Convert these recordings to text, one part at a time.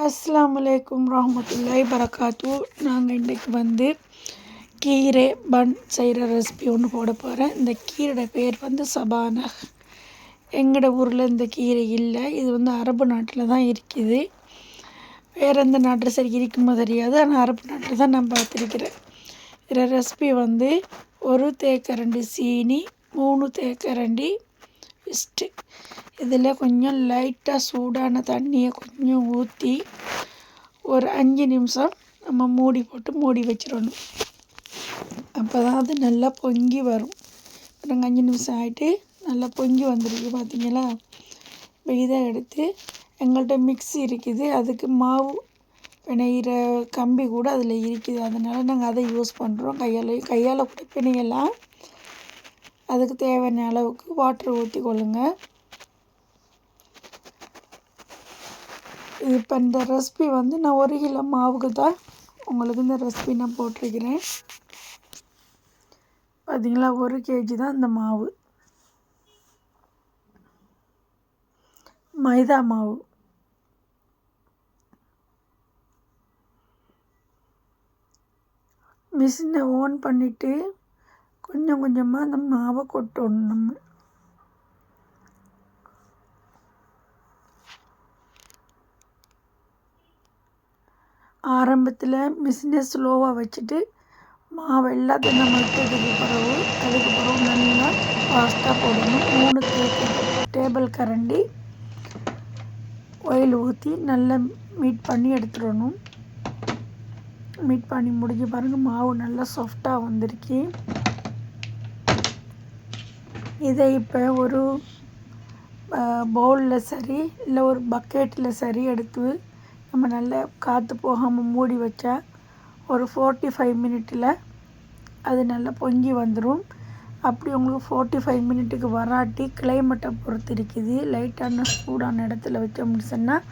அஸ்லாம் வலைக்கம் ரஹமத்துல்லாய் பரகாத்து நாங்கள் இன்றைக்கு வந்து கீரை பன் செய்கிற ரெசிபி ஒன்று போட போகிறேன் இந்த கீரையோட பேர் வந்து சபானக். எங்களோட ஊரில் இந்த கீரை இல்லை. இது வந்து அரபு நாட்டில் தான் இருக்குது. வேறு எந்த நாட்டில் சரி இருக்குமோ தெரியாது. ஆனால் அரபு நாட்டில் தான் நான் பார்த்துருக்கிறேன். இதில் ரெசிபி வந்து ஒரு தேக்கரண்டி சீனி மூணு தேக்கரண்டி இஸ்ட்டு இதில் கொஞ்சம் லைட்டாக சூடான தண்ணியை கொஞ்சம் ஊற்றி ஒரு அஞ்சு நிமிஷம் நம்ம மூடி போட்டு மூடி வச்சிடணும். அப்போ தான் அது நல்லா பொங்கி வரும். நாங்கள் அஞ்சு நிமிஷம் ஆகிட்டு நல்லா பொங்கி வந்துருக்கு பார்த்தீங்களா இப்போ இதை எடுத்து எங்கள்கிட்ட மிக்ஸி இருக்குது. அதுக்கு மாவு பிணையிற கம்பி கூட அதில் இருக்குது. அதனால் நாங்கள் அதை யூஸ் பண்ணுறோம் கையால் கையால் கூட பிணையலாம். அதுக்கு தேவையான அளவுக்கு வாட்டர் ஊற்றி கொள்ளுங்கள் இப்போ இந்த ரெசிபி வந்து நான் ஒரு கிலோ மாவுக்கு தான் உங்களுக்கு இந்த ரெசிபி நான் போட்டிருக்கிறேன். பார்த்தீங்களா ஒரு கேஜி தான் இந்த மாவு. மைதா மாவு. மிஷினை ஓன் பண்ணிவிட்டு கொஞ்சம் கொஞ்சமாக அந்த மாவை கொட்டணும். நம்ம ஆரம்பத்தில் மிஷினை ஸ்லோவாக வச்சுட்டு மாவு எல்லாத்தையும் நம்ம எடுத்ததுக்கு பிறகு அதுக்கு பிறகு நல்லா ஃபாஸ்ட்டாக போடணும். மூணு டேபிள் கரண்டி ஒயில் ஊற்றி நல்லா மீட் பண்ணி எடுத்துடணும். மீட் பண்ணி முடிஞ்சு பாருங்கள் மாவு நல்லா சாஃப்டாக வந்திருக்கு. இதை இப்போ ஒரு பவுலில் சரி இல்லை ஒரு பக்கெட்டில் சரி எடுத்து நம்ம நல்லா காற்று போகாமல் மூடி வச்சா ஒரு ஃபோர்ட்டி ஃபைவ் மினிட்டில் அது நல்லா பொங்கி வந்துடும் அப்படி உங்களுக்கு ஃபோர்ட்டி ஃபைவ் மினிட்டுக்கு வராட்டி கிளைமேட்டை பொறுத்து இருக்குது. லைட்டான சூடான இடத்துல வச்சோம்னு சொன்னால்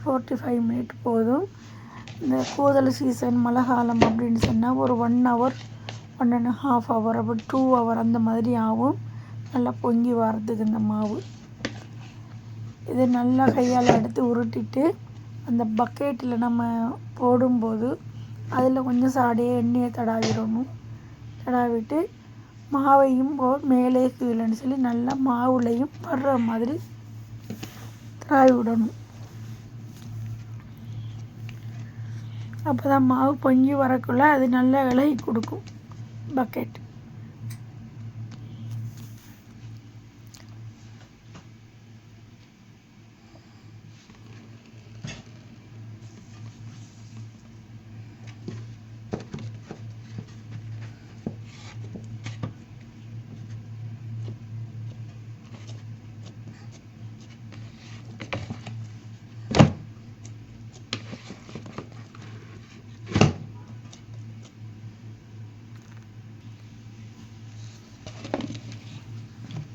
ஃபோர்ட்டி ஃபைவ் மினிட் போதும். இந்த கூதல் சீசன் மழை காலம் அப்படின்னு சொன்னால் ஒரு one hour one and half hour அப்படி டூ ஹவர் அந்த மாதிரி ஆகும். நல்லா பொங்கி வரதுக்கு இந்த மாவு. இது நல்லா கையால் எடுத்து உருட்டிட்டு அந்த பக்கெட்டில் நம்ம போடும்போது அதில் கொஞ்சம் சாடையே எண்ணெயை தடாவிடணும். தடாவிட்டு மாவையும் போ மேலே கீழேன்னு சொல்லி நல்லா மாவுலையும் படுற மாதிரி தடாவி விடணும் அப்போ தான் மாவு பொங்கி வரக்குள்ள அது நல்லா விலகி கொடுக்கும் பக்கெட்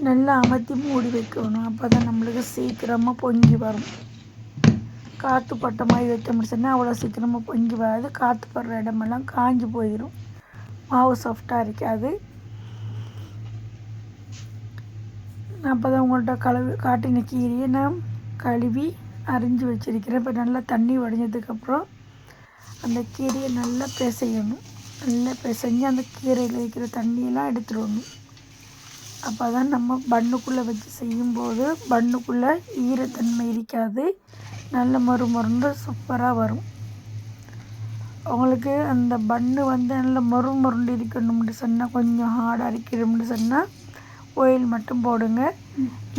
நல்லா அமர்த்தி மூடி வைக்கணும். அப்போ தான் நம்மளுக்கு சீக்கிரமாக பொங்கி வரும். காற்று பட்ட மாதிரி வைக்க சொன்னால் அவ்வளோ சீக்கிரமாக பொங்கி வராது. காற்று படுற இடமெல்லாம் காஞ்சி போயிடும் மாவு சாஃப்டாக இருக்காது. நான் அப்போ தான் உங்கள்கிட்ட கழுவி காட்டின கீரையை நான் கழுவி அரிஞ்சு வச்சுருக்கிறேன். இப்போ நல்லா தண்ணி வடிஞ்சதுக்கப்புறம் அந்த கீரையை நல்லா பிசையணும். நல்லா பிசைஞ்சு அந்த கீரையில் இருக்கிற தண்ணியெல்லாம் எடுத்துடணும். அப்போ தான் நம்ம பண்ணுக்குள்ளே வச்சு செய்யும்போது பண்ணுக்குள்ளே ஈரத்தன்மை இருக்காது. நல்ல மொறு சூப்பராக வரும். உங்களுக்கு அந்த பண்ணு வந்து நல்ல மொறு மொருண்டு இருக்கணும்னு சொன்னால் கொஞ்சம் ஹார்டாக இருக்கணும்னு சொன்னால் ஆயில் மட்டும் போடுங்க.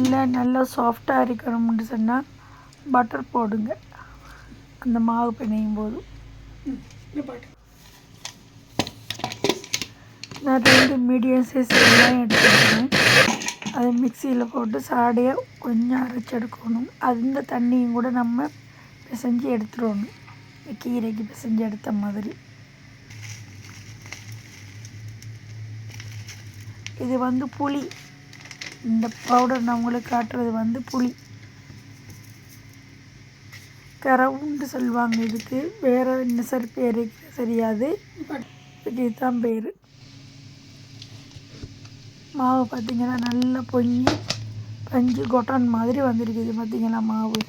இல்லை நல்லா சாஃப்டாக இருக்கணும்னு சொன்னால் பட்டர் போடுங்க. அந்த மாவு பிணையும் போது நான் ரெண்டு மீடியம் சைஸ் வெங்காயம் எடுத்துக்கணும் அதை மிக்சியில் போட்டு சாடையாக கொஞ்சம் அரைச்சி எடுக்கணும். அந்த தண்ணியும் கூட நம்ம பிசைஞ்சு எடுத்துடணும். கீரைக்கு பிசைஞ்சு எடுத்த மாதிரி. இது வந்து புளி. இந்த பவுடர் நான் உங்களுக்கு காட்டுறது வந்து புளி. கரவுண்டு சொல்லுவாங்க இதுக்கு. வேறு என்ன சார் பேர் தெரியாது. இதுதான் பேர். மாவு பார்த்திங்கன்னா நல்லா பொங்கி பஞ்சு கொட்டான் மாதிரி வந்திருக்குது பார்த்திங்களா மாவு.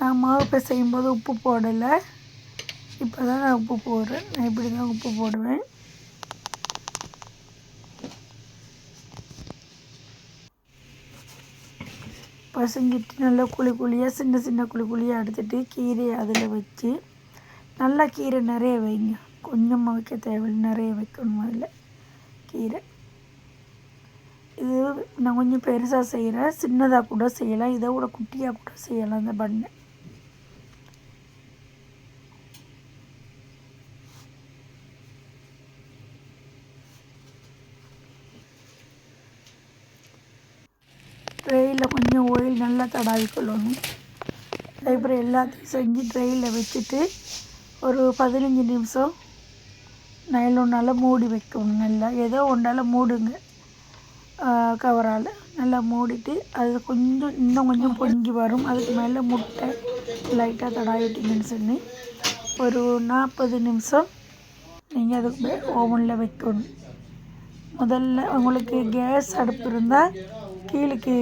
நான் மாவு பிசையும் போது உப்பு போடலை. இப்போ தான் நான் உப்பு போடுறேன். நான் இப்படி தான் உப்பு போடுவேன். பசங்கிட்டு நல்லா குழி குழியாக சின்ன சின்ன குழி குழியாக எடுத்துகிட்டு கீரையை அதில் வச்சு நல்லா கீரை நிறைய வைங்க. கொஞ்சமாக வைக்க தேவையில்லை நிறைய வைக்கணும் அதில் கீரை. இது நான் கொஞ்சம் பெருசாக செய்கிறேன் சின்னதாக கூட செய்யலாம். இதை விட குட்டியாக கூட செய்யலாம் இந்த பண்ணை. ட்ரெயில் கொஞ்சம் ஓயில் நல்லா தடாவி கொள்ளணும். அதுக்கப்புறம் எல்லாத்தையும் செஞ்சு ட்ரெயிலில் வச்சுட்டு ஒரு பதினஞ்சு நிமிஷம் நைலோனால் மூடி வைக்கணும் நல்லா ஏதோ ஒன்றால் மூடுங்க. கவரால் நல்லா மூடிட்டு அது கொஞ்சம் இன்னும் கொஞ்சம் பொங்கி வரும். அதுக்கு மேலே முட்டை லைட்டாக தடாயிட்டீங்கன்னு சொல்லி ஒரு நாற்பது நிமிஷம் நீங்கள் அதுக்கு ஓவனில் வைக்கணும். முதல்ல உங்களுக்கு கேஸ் அடுப்பு இருந்தால் கீழுக்கு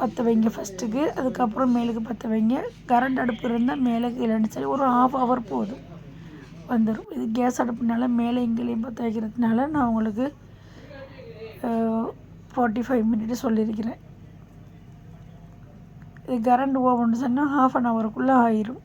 பற்ற வைங்க ஃபஸ்ட்டுக்கு அதுக்கப்புறம் மேலுக்கு பற்ற வைங்க. கரண்ட் அடுப்பு இருந்தால் மேலே கீழேன்னு சரி ஒரு ஆஃப் ஹவர் போதும். வந்துடும் இது கேஸ் அடுப்புனால மேலே எங்கேயும் பற்ற வைக்கிறதுனால நான் உங்களுக்கு ஃபார்ட்டி ஃபைவ் மினிட் சொல்லியிருக்கிறேன். இது கரண்ட் ஓவன் சொன்னால் ஹாஃப் அன் ஹவருக்குள்ளே ஆயிரும்.